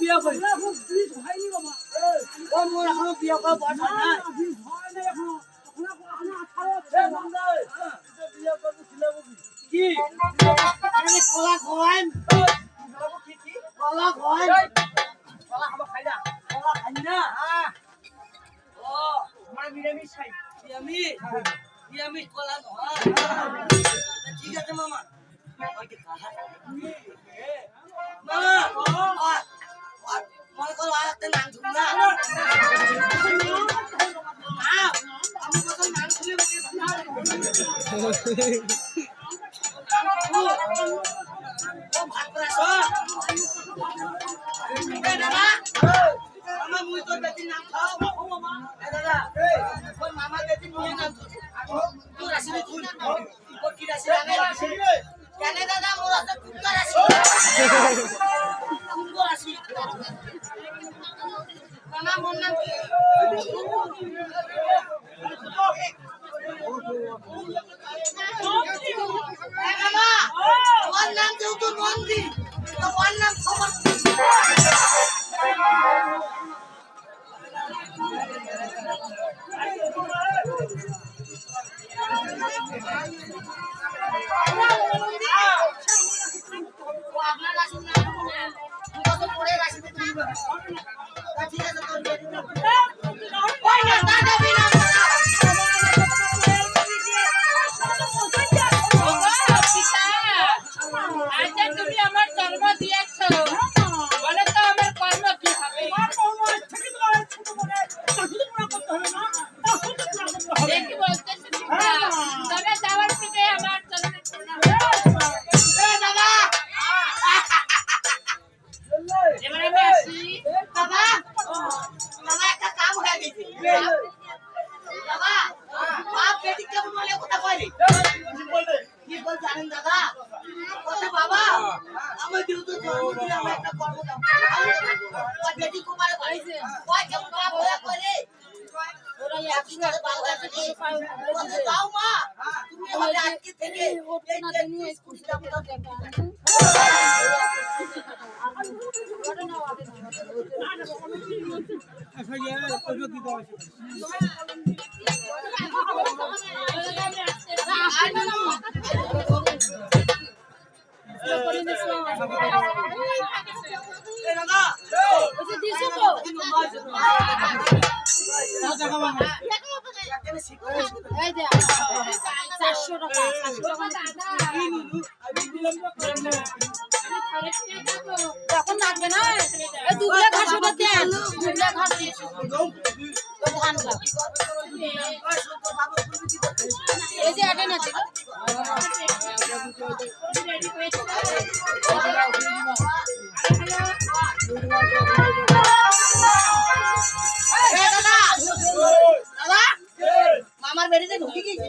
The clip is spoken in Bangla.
বিয়ে করিস ও মোর এখনও। বিয়ে করা বয়স হয়। না কি? কলা খাওয়াইম কলা খাওয়াইম কলা খাব খাই না কলা খাই না। ও আমার নিরামিষ খাই। নিরামিষ? নিরামিষ কলা নহয় ঠিক আছে মামা। মামা কেন দাদা মোর আছে কুকুর রাশি কুকুর রাশি আপনার নাম তুমি কত পড়ে রাশিতে জানেন দাদা বলছে বাবা, আমার যেহেতু জন্মদিন আমার একটা কর্ম বেটি কুমারে বাড়িছে ওই কেমন হয়ে করে। ওরা একই সাথে বাল গাছে নিয়ে বলছে যাও মা, তুমি হবে আজকে থেকে এই যে নিয়ে স্কুলটা মতো দেখা। এ এখন লাগবে না দুবলা ঘাস ওটা মামার বাড়িতে ঢুকে গেছি।